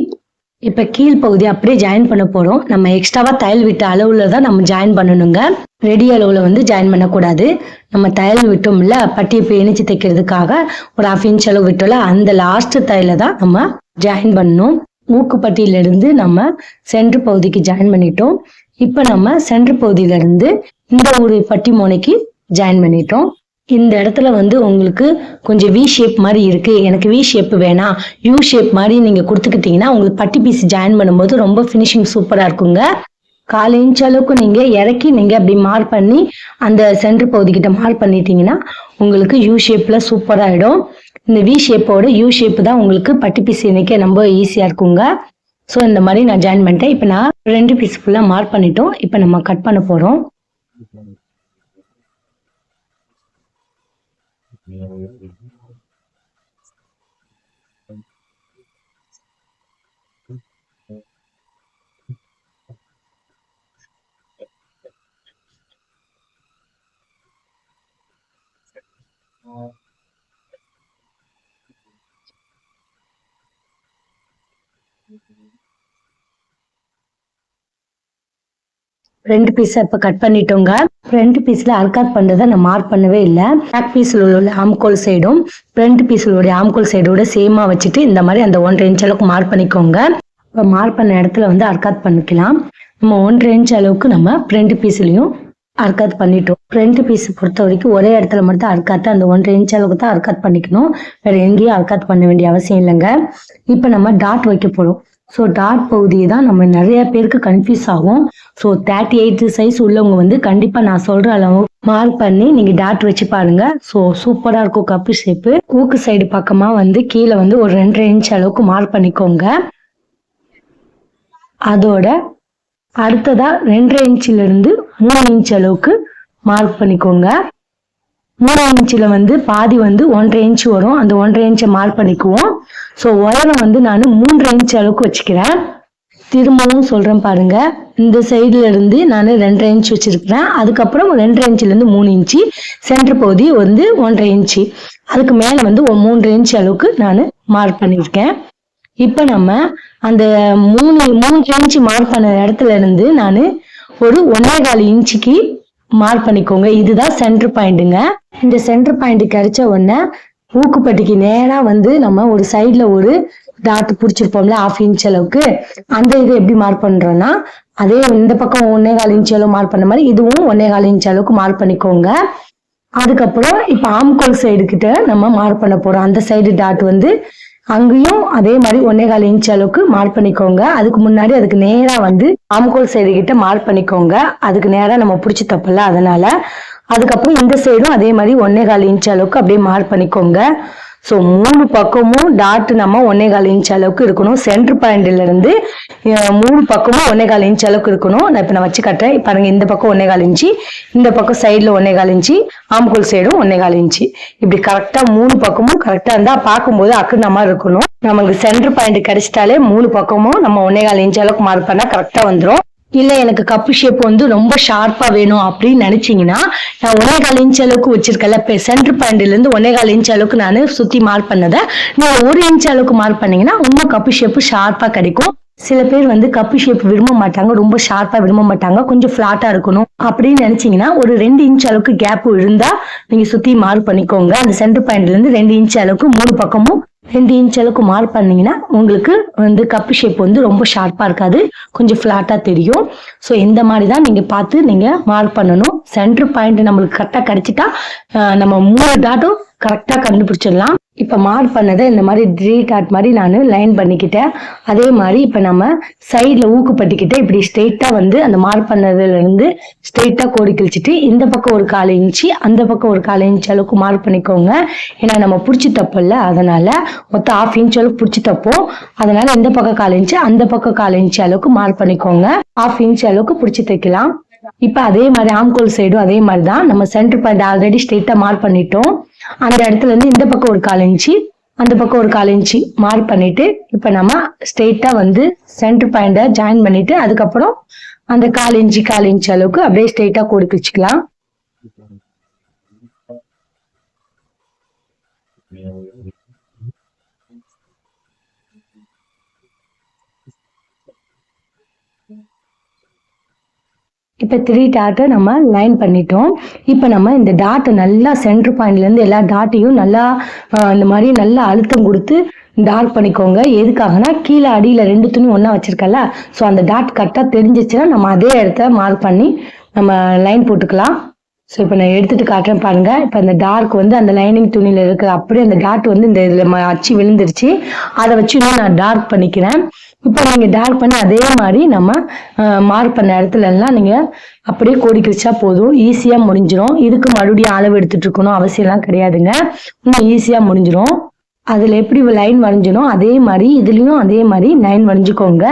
இப்போ கீழ் பகுதி அப்படியே ஜாயின் பண்ண போறோம். நம்ம எக்ஸ்ட்ராவா தையல் விட்ட அளவுல தான் நம்ம ஜாயின் பண்ணணுங்க. ரெடி அளவுல வந்து ஜாயின் பண்ணக்கூடாது. நம்ம தையல் விட்டோம்ல பட்டியை இப்போ இணைச்சு தைக்கிறதுக்காக ஒரு ஹாஃப் இன்ச் அளவு விட்டோம்ல அந்த லாஸ்ட் தையலை தான் நம்ம ஜாயின் பண்ணணும். மூக்குப்பட்டியில இருந்து நம்ம சென்று பகுதிக்கு ஜாயின் பண்ணிட்டோம். இப்போ நம்ம சென்று பகுதியில இருந்து இந்த ஒரு பட்டி மோனைக்கு ஜாயின் பண்ணிட்டோம். இந்த இடத்துல வந்து உங்களுக்கு கொஞ்சம் வி ஷேப் மாதிரி இருக்கு. எனக்கு வி ஷேப் வேணாம் யூ ஷேப் மாதிரி நீங்க கொடுத்துக்கிட்டீங்கன்னா உங்களுக்கு பட்டி பீஸ் ஜாயின் பண்ணும்போது ரொம்ப ஃபினிஷிங் சூப்பரா இருக்குங்க. கால் இன்ச் அளவுக்கு நீங்க இறக்கி நீங்க அப்படி மார்க் பண்ணி அந்த சென்டர் பகுதிக்கிட்ட மார்க் பண்ணிட்டீங்கன்னா உங்களுக்கு யூ ஷேப்ல சூப்பரா ஆயிடும். இந்த வி ஷேப்போட யூ ஷேப் தான் உங்களுக்கு பட்டி பீஸ் இணைக்க ரொம்ப ஈஸியா இருக்குங்க. ஸோ இந்த மாதிரி நான் ஜாயின் பண்ணிட்டேன். இப்போ நான் ரெண்டு பீஸ் ஃபுல்லாக மார்க் பண்ணிட்டோம். இப்போ நம்ம கட் பண்ண போகிறோம் ரெண்டு பீஸ் இப்போ கட் பண்ணிட்டோங்க. ஃப்ரண்ட் பீஸ்ல அர்காட் பண்ணுறதை நான் மார்க் பண்ணவே இல்லை. பேக் பீஸில் உள்ள ஆம்கோல் சைடும் ஃப்ரண்ட் பீஸில் உள்ள ஆம்கோல் சைடோட சேமா வச்சுட்டு இந்த மாதிரி அந்த ஒன்றரை இன்ச் அளவுக்கு மார்க் பண்ணிக்கோங்க. இப்போ மார்க் பண்ண இடத்துல வந்து அர்காத் பண்ணிக்கலாம். நம்ம ஒன்றரை இன்ச் அளவுக்கு நம்ம ஃப்ரண்ட் பீஸ்லையும் அர்காத் பண்ணிட்டோம். ஃப்ரண்ட் பீஸ் பொறுத்த வரைக்கும் ஒரே இடத்துல மட்டும் அர்க்காத்து அந்த ஒன்றரை இன்ச் அளவுக்கு தான் அர்க்காத் பண்ணிக்கணும். வேற எங்கேயும் அர்க்காத் பண்ண வேண்டிய அவசியம் இல்லைங்க. இப்போ நம்ம டாட் வைக்க போகிறோம் ஸோ டாட் பகுதியை தான் நம்ம நிறைய பேருக்கு கன்ஃபியூஸ் ஆகும். ஸோ தேர்ட்டி எயிட் சைஸ் உள்ளவங்க வந்து கண்டிப்பாக நான் சொல்கிற அளவு மார்க் பண்ணி நீங்கள் டாட் வச்சு பாருங்க. ஸோ சூப்பராக இருக்கும் கப்பு ஷேப்பு கூக்கு சைடு பக்கமாக வந்து கீழே வந்து ஒரு ரெண்டரை இன்ச் அளவுக்கு மார்க் பண்ணிக்கோங்க. அதோட அடுத்ததா ரெண்டரை இன்ச்சில இருந்து மூணு இன்ச் அளவுக்கு மார்க் பண்ணிக்கோங்க. மூணு இன்ச்சில் வந்து பாதி வந்து ஒன்றரை இன்ச் வரும். அந்த ஒன்றரை இன்ச்சை மார்க் பண்ணிக்குவோம். ஸோ உயரம் வந்து நான் மூன்று இன்ச் அளவுக்கு வச்சுக்கிறேன். திரும்பவும் சொல்கிறேன் பாருங்க. இந்த சைடுல இருந்து நான் ரெண்டரை இன்ச் வச்சிருக்கிறேன். அதுக்கப்புறம் ரெண்டரை இன்ச்ல இருந்து மூணு இன்ச்சு சென்டர் பகுதி வந்து ஒன்றரை இன்ச்சு அதுக்கு மேலே வந்து மூன்று இன்ச் அளவுக்கு நான் மார்க் பண்ணியிருக்கேன். இப்போ நம்ம அந்த மூணு மூன்று இன்ச்சு மார்க் பண்ண இடத்துல இருந்து நான் ஒரு ஒன்றே கால் இன்ச்சுக்கு மார்க் பண்ணிக்கோங்க. இதுதான் சென்டர் பாயிண்ட்டுங்க இந்த சென்டர் பாயிண்ட் கிடைச்ச உடனே ஊக்குப்பட்டிக்கு நேரா வந்து நம்ம ஒரு சைடுல ஒரு டாட் பிடிச்சிருப்போம்ல ஆஃப் இன்ச் அளவுக்கு. அந்த இது எப்படி மார்க் பண்றோம்னா அதே இந்த பக்கம் ஒன்னே கால் இன்ச் அளவு மார்க் பண்ண மாதிரி இதுவும் ஒன்னே கால் இன்ச் அளவுக்கு மார்க் பண்ணிக்கோங்க. அதுக்கப்புறம் இப்ப ஆம்கோல் சைடு கிட்ட நம்ம மார்க் பண்ண போறோம். அந்த சைடு டாட் வந்து அங்கேயும் அதே மாதிரி ஒன்னே கால் இன்ச் அளவுக்கு மார்க் பண்ணிக்கோங்க. அதுக்கு முன்னாடி அதுக்கு நேரா வந்து ஆம்கோல் சைடு கிட்ட மார்க் பண்ணிக்கோங்க. அதுக்கு நேரா நம்ம பிடிச்சி தப்பல அதனால அதுக்கப்புறம் இந்த சைடும் அதே மாதிரி ஒன்னே கால் இன்ச் அளவுக்கு அப்படியே மார்க் பண்ணிக்கோங்க. ஸோ மூணு பக்கமும் டாட் நம்ம ஒன்னே கால் இன்ச் அளவுக்கு இருக்கணும். சென்டர் பாயிண்ட்ல இருந்து மூணு பக்கமும் ஒன்னே கால் இன்ச் அளவுக்கு இருக்கணும். நான் இப்போ நான் வச்சு காட்டுறேன். பாருங்க இந்த பக்கம் ஒன்னே கால் இன்ச்சு இந்த பக்கம் சைடில் ஒன்னே கால் இன்ச்சு ஆம்புக்குள் சைடும் ஒன்னே கால் இன்ச்சு இப்படி கரெக்டா மூணு பக்கமும் கரெக்டா இருந்தா பார்க்கும்போது அக்குன மாதிரி இருக்கணும். நமக்கு சென்டர் பாயிண்ட் கிடைச்சிட்டாலே மூணு பக்கமும் நம்ம ஒன்னே கால் இன்ச் அளவுக்கு மார்க் பண்ணா கரெக்டா வந்துடும் இல்ல எனக்கு கப்பு ஷேப் வந்து ரொம்ப ஷார்ப்பா வேணும் அப்படின்னு நினைச்சீங்கன்னா நான் ஒன்னே கால் இன்ச் அளவுக்கு வச்சிருக்கல இப்போ சென்டர் பாயிண்ட்ல இருந்து ஒன்னே கால் இன்ச் அளவுக்கு நான் சுத்தி மார்க் பண்ணதை நீங்க ஒரு இன்ச் அளவுக்கு மார்க் பண்ணீங்கன்னா இன்னும் கப்பு ஷேப் ஷார்ப்பா கிடைக்கும். சில பேர் வந்து கப்பு ஷேப் விரும்ப மாட்டாங்க ரொம்ப ஷார்ப்பா விரும்ப மாட்டாங்க கொஞ்சம் ஃபிளாட்டா இருக்கணும் அப்படின்னு நினைச்சீங்கன்னா ஒரு ரெண்டு இன்ச் அளவுக்கு கேப் இருந்தா நீங்க சுத்தி மார்க் பண்ணிக்கோங்க. அந்த சென்டர் பாயிண்ட்ல இருந்து ரெண்டு இன்ச் அளவுக்கு மூணு பக்கமும் ரெண்டு இன்ச் அளவுக்கு மார்க் பண்ணீங்கன்னா உங்களுக்கு வந்து கப்பு ஷேப் வந்து ரொம்ப ஷார்ப்பா இருக்காது கொஞ்சம் ஃபிளாட்டா தெரியும். ஸோ இந்த மாதிரி தான் நீங்க பார்த்து நீங்க மார்க் பண்ணணும். சென்டர் பாயிண்ட் நம்மளுக்கு கரெக்டாக கிடைச்சிட்டா நம்ம மூணு டாட்டும் கரெக்டாக கண்டுபிடிச்சிடலாம். இப்போ மார்க் பண்ணதை இந்த மாதிரி த்ரீ டாட் மாதிரி நான் லைன் பண்ணிக்கிட்டேன். அதே மாதிரி இப்போ நம்ம சைடில் ஊக்குப்பட்டிக்கிட்டு இப்படி ஸ்ட்ரெயிட்டாக வந்து அந்த மார்க் பண்ணதுலேருந்து ஸ்ட்ரெயிட்டாக கோடி கிழிச்சிட்டு இந்த பக்கம் ஒரு கால் இன்ச்சு அந்த பக்கம் ஒரு கால் இன்ச்சு அளவுக்கு மார்க் பண்ணிக்கோங்க. ஏன்னா நம்ம பிடிச்சி தப்பில்ல அதனால் மொத்தம் ஆஃப் இன்ச் அளவுக்கு பிடிச்சி தப்போம். அதனால் இந்த பக்கம் கால் இன்ச்சு அந்த பக்கம் கால் இன்ச்சு அளவுக்கு மார்க் பண்ணிக்கோங்க. ஆஃப் இன்ச் அளவுக்கு பிடிச்சி தைக்கலாம். இப்போ அதே மாதிரி ஆம்கோல் சைடும் அதே மாதிரி தான் நம்ம சென்டர் பாயிண்ட் ஆல்ரெடி ஸ்ட்ரெயிட்டாக மார்க் பண்ணிட்டோம். அந்த இடத்துல இருந்து இந்த பக்கம் ஒரு கால் இன்ச்சு அந்த பக்கம் ஒரு கால் இன்ச்சு மார்க் பண்ணிட்டு இப்போ நம்ம ஸ்ட்ரெயிட்டா வந்து சென்டர் பாயிண்ட ஜாயின் பண்ணிட்டு அதுக்கப்புறம் அந்த கால் இன்ச்சு கால் இன்ச்சு அளவுக்கு அப்படியே ஸ்ட்ரெயிட்டா கோடி பிடிச்சிக்கலாம் இப்போ த்ரீ டாட்டை நம்ம லைன் பண்ணிட்டோம். இப்போ நம்ம இந்த டாட்டை நல்லா சென்டர் பாயிண்ட்லேருந்து எல்லா டாட்டையும் நல்லா இந்த மாதிரி நல்லா அழுத்தம் கொடுத்து டார்க் பண்ணிக்கோங்க. எதுக்காகனா கீழே அடியில் ரெண்டு துணி ஒன்றா வச்சுருக்கல ஸோ அந்த டாட் கரெக்டாக தெரிஞ்சிச்சுன்னா நம்ம அதே இடத்த மார்க் பண்ணி நம்ம லைன் போட்டுக்கலாம். ஸோ இப்போ நான் எடுத்துட்டு காட்டுறேன் பாருங்க. இப்போ அந்த டார்க் வந்து அந்த லைனிங் துணியில் இருக்கிற அப்படியே அந்த டாட் வந்து இந்த இதில் அச்சு விழுந்துருச்சு. அதை வச்சு இன்னும் நான் டார்க் பண்ணிக்கிறேன். இப்போ நீங்கள் டார்க் பண்ணி அதே மாதிரி நம்ம மார்க் பண்ண இடத்துல எல்லாம் நீங்கள் அப்படியே கோடி போதும். ஈஸியாக முடிஞ்சிடும் இதுக்கு மறுபடியும் அளவு எடுத்துட்டு இருக்கணும் அவசியம்லாம் கிடையாதுங்க. இன்னும் ஈஸியாக முடிஞ்சிடும் அதில் எப்படி லைன் வரைஞ்சனோ அதே மாதிரி இதுலேயும் அதே மாதிரி லைன் வரைஞ்சிக்கோங்க.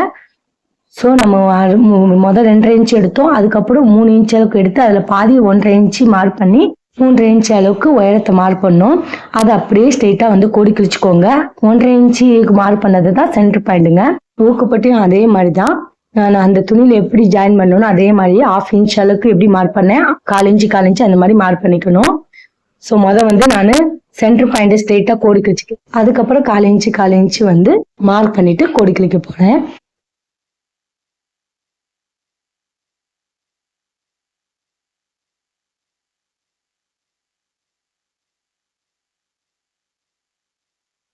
ஸோ நம்ம மொதல் முதல் ரெண்டரை இன்ச் எடுத்தோம். அதுக்கப்புறம் மூணு இன்ச் அளவுக்கு எடுத்து அதில் பாதி ஒன்றரை இன்ச்சு மார்க் பண்ணி மூன்றரை இன்ச் அளவுக்கு உயரத்தை மார்க் பண்ணோம். அதை அப்படியே ஸ்ட்ரெயிட்டாக வந்து கோடி கிழிச்சிக்கோங்க ஒன்றரை இன்ச்சுக்கு மார்க் பண்ணது தான் சென்டர் பாயிண்ட்டுங்க ஊக்குப்பட்டியும் அதே மாதிரி தான் நான் அந்த துணியில் எப்படி ஜாயின் பண்ணணும் அதே மாதிரி ஆஃப் இன்ச் அளவுக்கு எப்படி மார்க் பண்ணேன்? கால் இன்ச்சு கால் இன்ச்சு அந்த மாதிரி மார்க் பண்ணிக்கணும். ஸோ மொதல் வந்து நான் சென்டர் பாயிண்ட்டை ஸ்ட்ரெயிட்டாக கோடி கிழிச்சிக்க அதுக்கப்புறம் கால் இன்ச்சு கால் இன்ச்சு வந்து மார்க் பண்ணிட்டு கோடி கிழிக்க போனேன்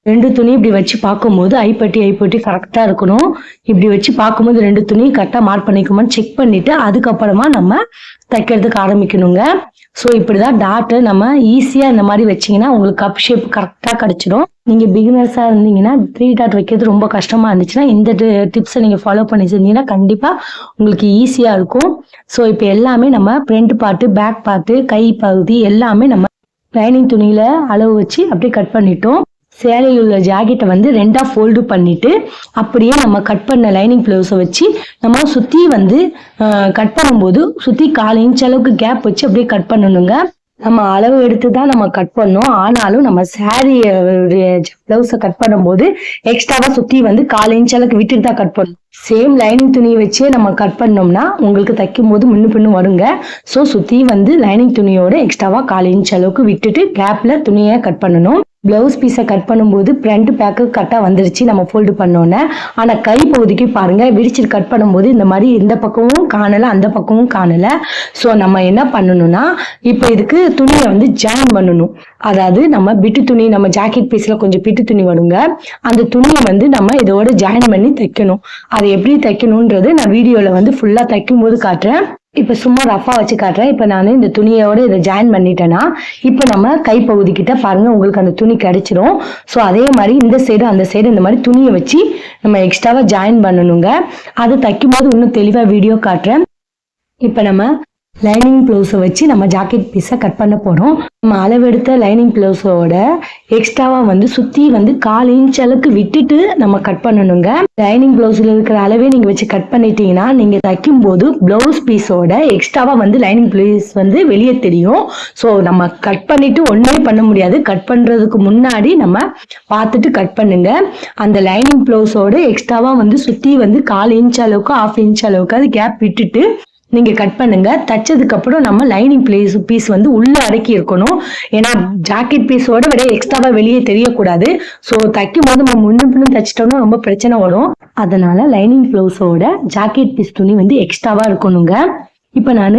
ரெண்டு துணி இப்படி வச்சு பார்க்கும்போது ஐப்பட்டி ஐப்பட்டி கரெக்டாக இருக்கணும். இப்படி வச்சு பார்க்கும்போது ரெண்டு துணி கரெக்டாக மார்க் பண்ணிக்குமான்னு செக் பண்ணிட்டு அதுக்கப்புறமா நம்ம தைக்கிறதுக்கு ஆரம்பிக்கணுங்க. ஸோ இப்படிதான் டாட்டு நம்ம ஈஸியாக இந்த மாதிரி வச்சீங்கன்னா உங்களுக்கு கப் ஷேப் கரெக்டாக கிடச்சிடும் நீங்கள் பிகினர்ஸாக இருந்தீங்கன்னா த்ரீ டாட் வைக்கிறது ரொம்ப கஷ்டமாக இருந்துச்சுன்னா இந்த டிப்ஸை நீங்கள் ஃபாலோ பண்ணி செஞ்சீங்கன்னா கண்டிப்பாக உங்களுக்கு ஈஸியாக இருக்கும். ஸோ இப்போ எல்லாமே நம்ம ஃப்ரண்ட் பார்ட்டு பேக் பார்ட்டு கை பகுதி எல்லாமே நம்ம லைனிங் துணியில் அளவு வச்சு அப்படியே கட் பண்ணிட்டோம். சேலையில் உள்ள ஜாக்கெட்டை வந்து ரெண்டா ஃபோல்டு பண்ணிட்டு அப்படியே நம்ம கட் பண்ண லைனிங் பிளவுஸை வச்சு நம்ம சுத்தி வந்து கட் பண்ணும்போது சுத்தி கால் இன்ச் அளவுக்கு கேப் வச்சு அப்படியே கட் பண்ணணுங்க. நம்ம அளவு எடுத்து தான் நம்ம கட் பண்ணோம். ஆனாலும் நம்ம சாரியுடைய பிளவுஸை கட் பண்ணும்போது எக்ஸ்ட்ராவா சுத்தி வந்து கால் இன்ச் அளவுக்கு விட்டுட்டு தான் கட் பண்ணும். சேம் லைனிங் துணியை வச்சே நம்ம கட் பண்ணோம்னா உங்களுக்கு தைக்கும் போது முன்னு பின்னு வருங்க. ஸோ சுத்தி வந்து லைனிங் துணியோட எக்ஸ்ட்ராவா கால் இன்ச் அளவுக்கு விட்டுட்டு கேப்ல துணியை கட் பண்ணணும். பிளவுஸ் பீஸை கட் பண்ணும்போது ஃப்ரண்ட் பேக்கு கரெக்டாக வந்துருச்சு நம்ம ஃபோல்டு பண்ணோன்னே. ஆனால் கை பகுதிக்கு பாருங்க விரிச்சு கட் பண்ணும்போது இந்த மாதிரி இந்த பக்கமும் காணலை அந்த பக்கமும் காணலை. ஸோ நம்ம என்ன பண்ணணும்னா இப்போ இதுக்கு துணியை வந்து ஜாயின் பண்ணணும். அதாவது நம்ம பிட்டு துணி நம்ம ஜாக்கெட் பீஸில் கொஞ்சம் பிட்டு துணி வருங்க. அந்த துணியை வந்து நம்ம இதோட ஜாயின் பண்ணி தைக்கணும். அதை எப்படி தைக்கணுன்றது நான் வீடியோவில் வந்து ஃபுல்லாக தைக்கும் போது காட்டுறேன். இப்போ சும்மா ரஃபா வச்சு காட்டுறேன். இப்போ நான் இந்த துணியோட இதை ஜாயின் பண்ணிட்டேன்னா இப்போ நம்ம கைப்பகுதி கிட்ட பாருங்க உங்களுக்கு அந்த துணி கிடைச்சிரும். ஸோ அதே மாதிரி இந்த சைடு அந்த சைடு இந்த மாதிரி துணியை வச்சு நம்ம எக்ஸ்ட்ராவாக ஜாயின் பண்ணணுங்க. அது தைக்கும் போது இன்னும் தெளிவாக வீடியோ காட்டுறேன். இப்போ நம்ம லைனிங் ப்ளவுஸை வச்சு நம்ம ஜாக்கெட் பீஸை கட் பண்ண போகிறோம் நம்ம அளவெடுத்த லைனிங் ப்ளவுஸோட எக்ஸ்ட்ராவாக வந்து சுற்றி வந்து கால் இன்ச் அளவுக்கு விட்டுட்டு நம்ம கட் பண்ணணுங்க. லைனிங் ப்ளவுஸில் இருக்கிற அளவே நீங்கள் வச்சு கட் பண்ணிட்டீங்கன்னா நீங்கள் தைக்கும் போது ப்ளவுஸ் பீஸோட எக்ஸ்ட்ராவாக வந்து லைனிங் ப்ளவுஸ் வந்து வெளியே தெரியும். ஸோ நம்ம கட் பண்ணிவிட்டு ஒன்றே பண்ண முடியாது. கட் பண்ணுறதுக்கு முன்னாடி நம்ம பார்த்துட்டு கட் பண்ணுங்க. அந்த லைனிங் ப்ளவுஸோட எக்ஸ்ட்ராவாக வந்து சுற்றி வந்து கால் இன்ச் அளவுக்கு ஆஃப் இன்ச் அளவுக்கு அது கேப் விட்டுட்டு நீங்க கட் பண்ணுங்க. தைச்சதுக்கப்புறம் நம்ம லைனிங் பிளேஸ் பீஸ் வந்து உள்ள அடக்கி இருக்கணும். ஏன்னா ஜாக்கெட் பீஸோட விட எக்ஸ்ட்ராவா வெளியே தெரியக்கூடாது. ஸோ தைக்கும் போது நம்ம முன்னும் பின்னும் தைச்சிட்டோம்னா ரொம்ப பிரச்சனை வரும். அதனால லைனிங் ப்ளவுஸோட ஜாக்கெட் பீஸ் துணி வந்து எக்ஸ்ட்ராவா இருக்கணுங்க. இப்போ நான்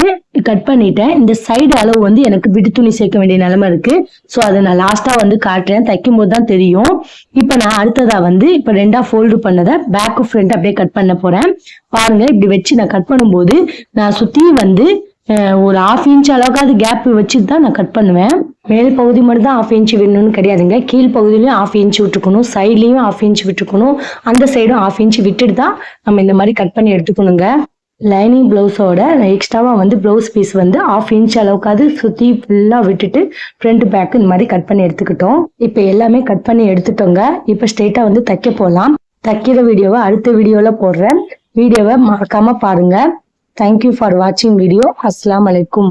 கட் பண்ணிட்டேன். இந்த சைடு அளவு வந்து எனக்கு விட்டு துணி சேர்க்க வேண்டிய நிலைமை இருக்கு. ஸோ அதை நான் லாஸ்ட்டாக வந்து காட்டுறேன். தைக்கும் போது தான் தெரியும். இப்போ நான் அடுத்ததா வந்து இப்போ ரெண்டா ஃபோல்டு பண்ணதை பேக்கு ஃப்ரண்ட் அப்படியே கட் பண்ண போறேன். பாருங்க இப்படி வச்சு நான் கட் பண்ணும்போது நான் சுற்றி வந்து ஒரு ஆஃப் இன்ச் அளவுக்காவது கேப் வச்சுட்டு தான் நான் கட் பண்ணுவேன். மேல் பகுதி மட்டும் தான் ஆஃப் இன்ச் வேணும்னு கிடையாதுங்க. கீழ் பகுதியிலையும் ஆஃப் இன்ச் விட்டுக்கணும் சைட்லேயும் ஆஃப் இன்ச் விட்டுக்கணும் அந்த சைடும் ஆஃப் இன்ச் விட்டுட்டு தான் நம்ம இந்த மாதிரி கட் பண்ணி எடுத்துக்கணுங்க. லைனிங் ப்ளவுஸோட எக்ஸ்ட்ராவாக வந்து ப்ளவுஸ் பீஸ் வந்து ஆஃப் இன்ச் அளவுக்காவது சுற்றி ஃபுல்லாக விட்டுட்டு ஃப்ரண்ட் பேக் இந்த மாதிரி கட் பண்ணி எடுத்துக்கிட்டோம். இப்போ எல்லாமே கட் பண்ணி எடுத்துட்டோங்க. இப்போ ஸ்ட்ரெயிட்டாக வந்து தைக்க போகலாம் தைக்கிற வீடியோவை அடுத்த வீடியோவில் போடுறேன். வீடியோவை மறக்காமல் பாருங்கள் தேங்க்யூ ஃபார் வாட்சிங் வீடியோ அஸ்லாம் வலைக்கும்